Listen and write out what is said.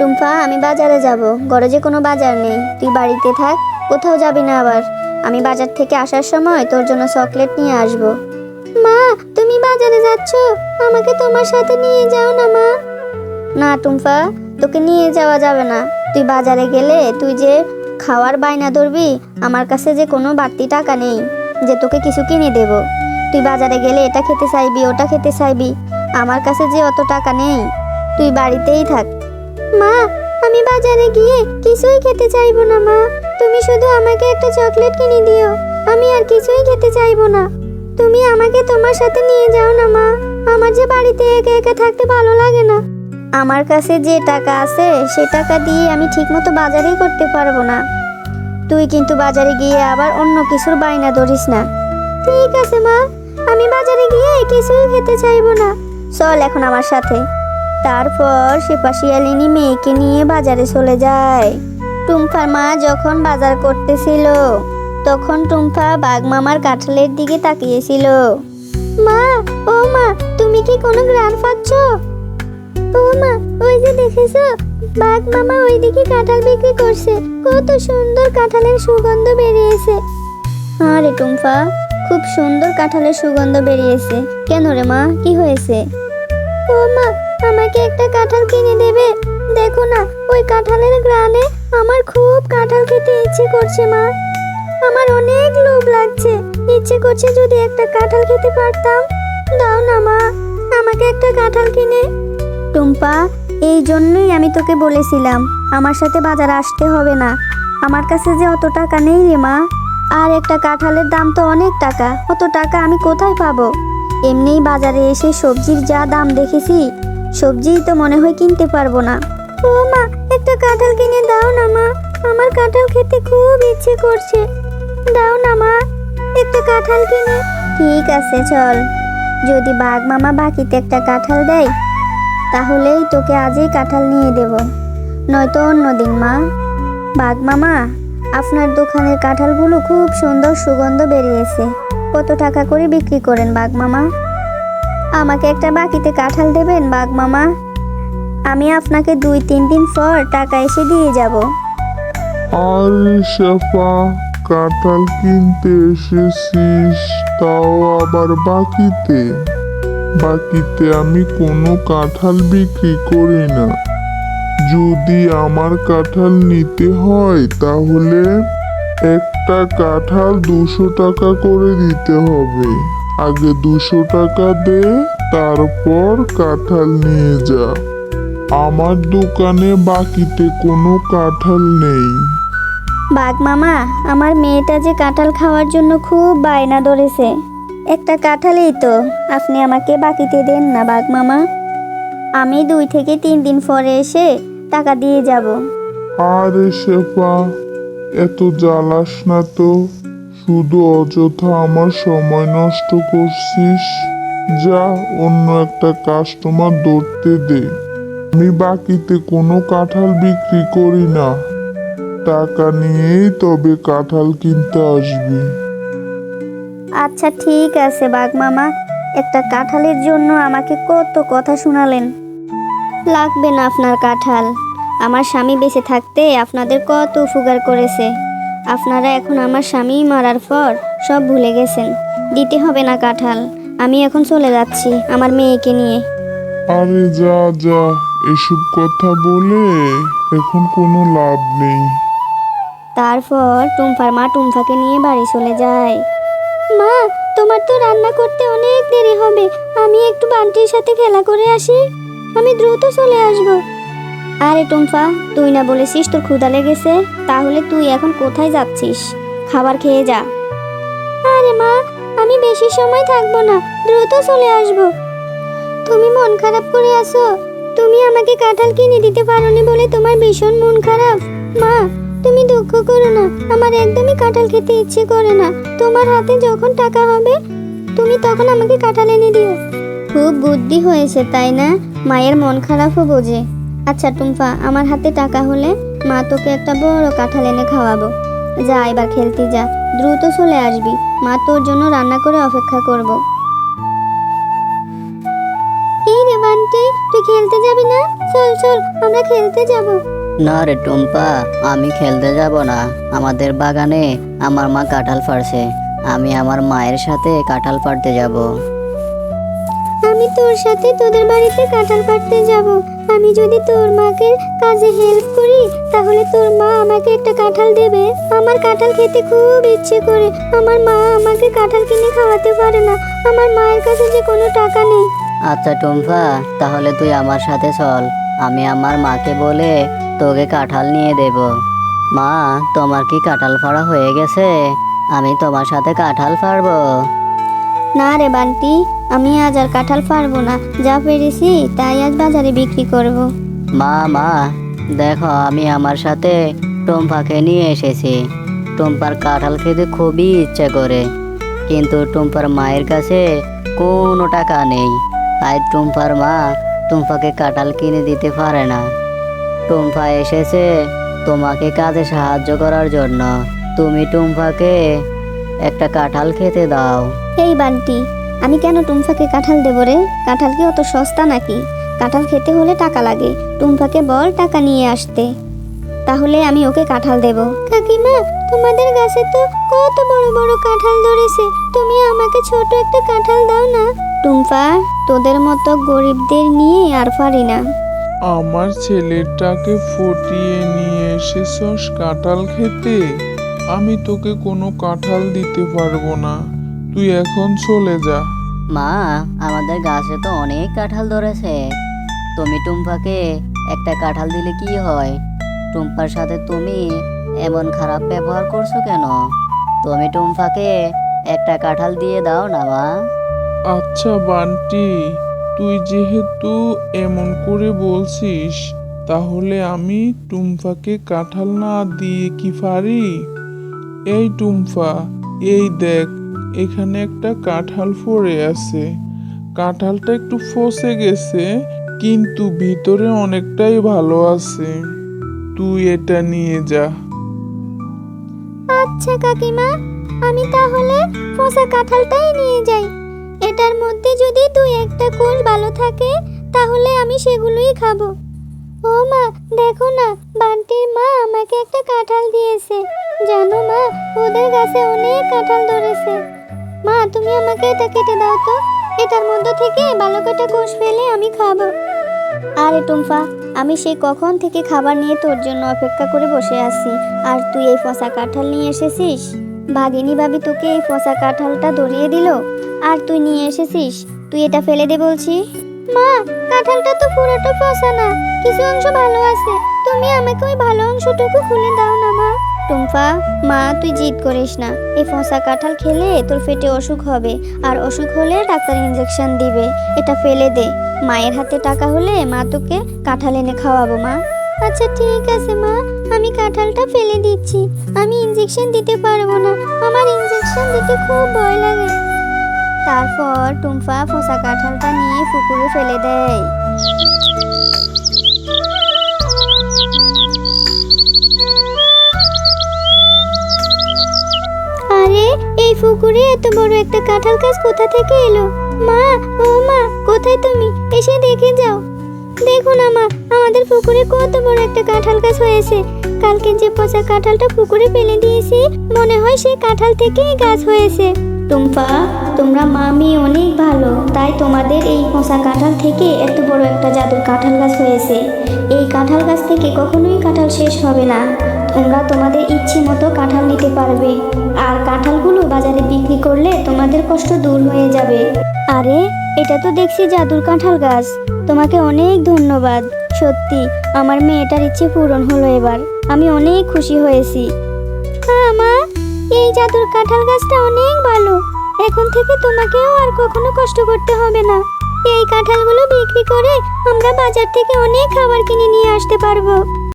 টুম্পা আমি বাজারে যাব। যে কোনো বাজার নেই। তুই বাড়িতে থাক, কোথাও যাবি না আবার। আমি বাজার থেকে আসার সময় তোর জন্য চকলেট নিয়ে আসব। মা, তুমি বাজারে যাচ্ছ? আমাকে তোমার সাথে নিয়ে যাও না, মা। না টুম্পা তোকে নিয়ে যাওয়া যাবে না। তুই বাজারে গেলে তুই যে খাওয়ার বায়না ধরবি, আমার কাছে যে কোনো বাড়তি টাকা নেই, যে তোকে কিছু কিনে দেব। তুই বাজারে গেলে এটা খেতে চাইবি, ওটা খেতে চাইবি। আমার কাছে যে অত টাকা নেই, তুই বাড়িতেই থাক। মা, আমি বাজারে গিয়ে কিছুই খেতে চাইব না, মা। তুমি শুধু আমাকে একটা চকলেট কিনে দিও। আমি আর কিছুই খেতে চাইব না। তুমি আমাকে তোমার সাথে নিয়ে যাও না, মা। আমার যে বাড়িতে একা একা থাকতে ভালো লাগে না। আমার কাছে যে টাকা আছে, সে টাকা দিয়ে আমি ঠিকমতো বাজারেই করতে পারব না। তুই কিন্তু বাজারে গিয়ে আবার অন্য কিছুর বায়না ধরিস না। ঠিক আছে, মা। আমি বাজারে গিয়ে কিছুই খেতে চাইব না। চল এখন আমার সাথে। তারপর সে পাশিয়ালিনী মেয়েকে নিয়ে বাজারে চলে যায়। টুম্পার মা যখন বাজার করতেছিল, তখন টুম্পা বাঘ মামার কাঁঠালের দিকে তাকিয়েছিল। মা, ও মা, তুমি কি কোনো গ্রান পাচ্ছ? ও মা, ওই যে দেখেছ, বাঘ মামা ওইদিকে কাঁঠাল বিক্রি করছে। কত সুন্দর কাঁঠালের সুগন্ধ বেরিয়েছে। আরে টুম্পা খুব সুন্দর কাঁঠালের সুগন্ধ বেরিয়েছে। কেন রে মা, কি হয়েছে? ও মা আমাকে একটা কাঁঠাল কিনে দেবে। দেখো না, ওই কাঁঠালের গ্রানে আমার খুব কাঁঠাল খেতে ইচ্ছে করছে, মা। আমার অনেক লোভ লাগছে। ইচ্ছে করছে যদি একটা কাঁঠাল খেতে পারতাম। দাও না, মা, আমাকে একটা কাঁঠাল কিনে। টুম্পা, এই জন্যই আমি তোকে বলেছিলাম, আমার সাথে বাজার আসতে হবে না। আমার কাছে যে অত টাকা নেই রে, মা। আর একটা কাঁঠালের দাম তো অনেক টাকা, অত টাকা আমি কোথায় পাবো? এমনিই বাজারে এসে সবজির যা দাম দেখেছি সবজিই তো মনে হয় কিনতে পারব না। ও মা, একটা কাঁঠাল কিনে দাও না মা। আমার কাঁঠাল খেতে খুব ইচ্ছে করছে। দাও না মা, একটা কাঁঠাল কিনে। ঠিক আছে, চল। যদি বাঘ মামা বাকিতে একটা কাঁঠাল দেয়, তাহলেই তোকে আজই কাঁঠাল নিয়ে দেব। নয়তো অন্য দিন মা। বাঘ মামা, আপনার দোকানের কাঁঠালগুলো খুব সুন্দর সুগন্ধ বেরিয়েছে। কত টাকা করে বিক্রি করেন বাঘ মামা? আমাকে একটা বাকিতে কাঁঠাল দেবেন, বাঘ মামা। আমি আপনাকে দুই, তিন দিন পর টাকা এসে দিয়ে যাব। আরে শেফা, কাঁঠাল কিনতে এসেছিস, তাও আবার বাকিতে? বাকিতে আমি কোনো কাঁঠাল বিক্রি করি না। যদি আমার কাঁঠাল নিতে হয়, তাহলে একটা কাঁঠাল দুশো টাকা করে দিতে হবে। আগে দুশো টাকা দে তারপর কাঁঠাল নিয়ে যা। আমার দোকানে বাকিতে কোনো কাঁঠাল নেই। বাঘ মামা আমার মেয়েটা যে কাঁঠাল খাওয়ার জন্য খুব বায়না ধরেছে। একটা কাঁঠালই তো আপনি আমাকে বাকিতে দেন না বাঘ মামা। আমি দুই থেকে তিন দিন পরে এসে টাকা দিয়ে যাব। আরে শেফা এত জ্বালাস না তো। শুধু অযথা আমার সময় নষ্ট করছিস। যা অন্য একটা কাস্টমার ধরতে দে। আমি বাকিতে কোনো কাঁঠাল বিক্রি করি না। টাকা নিয়েই তবে কাঁঠাল কিনতে আসবি। আচ্ছা ঠিক আছে, বাঘ মামা। একটা কাঁঠালের জন্য আমাকে কত কথা শোনালেন। লাগবে না আপনার কাঁঠাল। আমার স্বামী বেঁচে থাকতে আপনাদের কত উপকার করেছে। আপনারা এখন আমার স্বামী মারার পর সব ভুলে গেছেন। দিতে হবে না কাঁঠাল। আমি এখন চলে যাচ্ছি আমার মেয়েকে নিয়ে। আরে যা যা এসব কথা বলে এখন কোনো লাভ নেই। তারপর টুম্পার মা টুম্পাকে নিয়ে বাড়ি চলে যায়। মা তোমার তো রান্না করতে অনেক দেরি হবে। আমি একটু বান্টির সাথে খেলা করে আসি। আমি দ্রুত চলে আসব। আরে টুম্পা, তুই না বলেছিস তোর ক্ষুধা লেগেছে? তাহলে তুই এখন কোথায় যাচ্ছিস? খাবার খেয়ে যা। আরে মা, আমি বেশি সময় থাকব না, দ্রুত চলে আসব। তুমি মন খারাপ করে আসো তুমি আমাকে কাঁঠাল কিনে দিতে পারোনি বলে তোমার ভীষণ মন খারাপ। মা, তুমি দুঃখ করো না, আমার একদমই কাঁঠাল খেতে ইচ্ছে করে না। তোমার হাতে যখন টাকা হবে, তুমি তখন আমাকে কাঁঠাল এনে দিও। খুব বুদ্ধি হয়েছে, তাই না? মায়ের মন খারাপও বোঝে। আচ্ছা টুম্পা আমার হাতে টাকা হলে মা তোকে একটা বড় কাঁঠাল এনে খাওয়াবো। যা এবার খেলতে যা দ্রুত চলে আসবি। মা তোর জন্য রান্না করে অপেক্ষা করব। এই রে বান্টি তুই তুই খেলতে যাবি না? চল চল আমরা খেলতে যাব। না রে টুম্পা আমি খেলতে যাব না। আমাদের বাগানে আমার মা কাঁঠাল ফাড়ছে। আমি আমার মায়ের সাথে কাঁঠাল পাড়তে যাব। আমি তোর সাথে তোদের বাড়িতে কাঁঠাল পাড়তে যাব। আমি যদি তোর মাকে কাজে হেল্প করি, তাহলে তোর মা আমাকে একটা কাঁঠাল দেবে। আমার কাঁঠাল খেতে খুব ইচ্ছে করে। আমার মা আমাকে কাঁঠাল কিনে খাওয়াতে পারে না। আমার মায়ের কাছে যে কোনো টাকা নেই। আচ্ছা টুম্পা তাহলে তুই আমার সাথে চল। আমি আমার মাকে বলে তোকে কাঁঠাল নিয়ে দেব। মা, তোমার কি কাঁঠাল ফাড়া হয়ে গেছে? আমি তোমার সাথে কাঁঠাল ফাড়বো। না রে বান্টি, আমি আজ আর কাঁঠাল পারব না। যা পেরেছি, তাই আজ বাজারে বিক্রি করব। মা মা, দেখো, আমি আমার সাথে টুম্পাকে নিয়ে এসেছি। টুম্পার কাঁঠাল খেতে খুবই ইচ্ছে করে, কিন্তু টুম্পার মায়ের কাছে কোনো টাকা নেই। তাই টুম্পার মা টুম্পাকে কাঁঠাল কিনে দিতে পারে না। টুম্পা এসেছে তোমাকে কাজে সাহায্য করার জন্য। তুমি টুম্পাকে একটা কাঁঠাল খেতে দাও। এই বান্টি। আমি কেন টুম্ফাকে কাঁঠাল দেবো রে? কাঁঠাল কি অত সস্তা নাকি? কাঁঠাল খেতে হলে টাকা লাগে। টুম্ফাকে বল টাকা নিয়ে আসতে। তাহলে আমি ওকে কাঁঠাল দেব। কাকিমা, তোমাদের গাছে তো কত বড় বড় কাঁঠাল ধরেছে। তুমি আমাকে ছোট একটা কাঁঠাল দাও না। টুম্পা তোদের মতো গরিবদের নিয়ে আর পারি না। আমার ছেলেটাকে ফুটিয়ে নিয়ে এসেছস কাঁঠাল খেতে। আমি তোকে কোনো কাঁঠাল দিতে পারব না। তুই এখন চলে যা। মা আমাদের গাছে তো অনেক কাঁঠাল ধরেছে। তুমি টুম্পাকে একটা কাঁঠাল দিলে কি হয়? টুম্পার সাথে তুমি এমন খারাপ ব্যবহার করছ কেন? তুমি টুম্পাকে একটা কাঁঠাল দিয়ে দাও না মা। আচ্ছা বান্টি তুই যেহেতু এমন করে বলছিস তাহলে আমি টুম্পাকে কাঁঠাল না দিয়ে কি পারি? এই টুম্পা এই দেখ এখানে একটা কাঁঠাল পড়ে আছে। কাঁঠালটা একটু ফসে গেছে, কিন্তু ভিতরে অনেকটাই ভালো আছে। তুই এটা নিয়ে যা। আচ্ছা কাকিমা, আমি তাহলে ফসা কাঁঠালটাই নিয়ে যাই। এটার মধ্যে যদি দুই একটা কোষ ভালো থাকে, তাহলে আমি সেগুলোই খাব। ও মা, দেখো না বান্টির মা আমাকে একটা কাঁঠাল দিয়েছে। জানো মা, ওদের গাছে অনেক কাঁঠাল ধরেছে। মা, তুমি আমাকে এটা কেটে দাও তো। এটার মধ্যে থেকে ভালো কটা কোষ ফেলে আমি খাব। আরে টুম্পা আমি সেই কখন থেকে খাবার নিয়ে তোর জন্য অপেক্ষা করে বসে আছি। আর তুই এই ফসা কাঁঠাল নিয়ে এসেছিস? ভাগিনী ভাবি তোকে এই ফসা কাঁঠালটা ধরিয়ে দিল। আর তুই নিয়ে এসেছিস? তুই এটা ফেলে দে বলছি। মা, কাঁঠালটা তো পুরোটা ফসা না। কিছু অংশ ভালো আছে। তুমি আমাকে ওই ভালো অংশটুকু খুলে দাও না। টুম্পা, মা, তুই জিদ করিস না। এই ফসা কাঁঠাল খেলে তোর পেটে অসুখ হবে। আর অসুখ হলে ডাক্তার ইঞ্জেকশন দিবে। এটা ফেলে দে। মায়ের হাতে টাকা হলে মা তোকে কাঁঠাল এনে খাওয়াবো, মা। আচ্ছা ঠিক আছে, মা। আমি কাঁঠালটা ফেলে দিচ্ছি। আমি ইঞ্জেকশন দিতে পারব না। আমার ইঞ্জেকশন দিতে খুব ভয় লাগে। তারপর টুম্পা ফসা কাঁঠালটা নিয়ে পুকুরে ফেলে দেয়। আরে, এই পুকুরে এত বড় একটা কাঁঠাল গাছ কোথা থেকে এলো? মা, ও মা, কোথায় তুমি? এসে দেখে যাও। দেখুন আমা, আমাদের পুকুরে কত বড় একটা কাঁঠাল গাছ হয়েছে। কালকে যে পচা কাঁঠালটা পুকুরে ফেলে দিয়েছি, মনে হয় সেই কাঁঠাল থেকেই গাছ হয়েছে। টুম্পা, তোমরা মামি অনেক ভালো, তাই তোমাদের এই পচা কাঁঠাল থেকে এত বড় একটা জাদুর কাঁঠাল গাছ হয়েছে। এই কাঁঠাল গাছ থেকে কখনোই কাঁঠাল শেষ হবে না। তোমরা তোমাদের ইচ্ছে মতো কাঁঠাল নিতে পারবে। আর কাঁঠালগুলো বাজারে বিক্রি করলে তোমাদের কষ্ট দূর হয়ে যাবে। আরে, এটা তো দেখছি জাদুর কাঁঠাল গাছ। তোমাকে অনেক ধন্যবাদ। সত্যি, আমার মেয়েটার ইচ্ছে পূরণ হলো এবার। আমি অনেক খুশি হয়েছি। হ্যাঁ মা, এই জাদুর কাঁঠাল গাছটা অনেক ভালো। এখন থেকে তোমাকেও আর কখনো কষ্ট করতে হবে না। এই কাঁঠালগুলো বিক্রি করে আমরা বাজার থেকে অনেক খাবার কিনে নিয়ে আসতে পারব।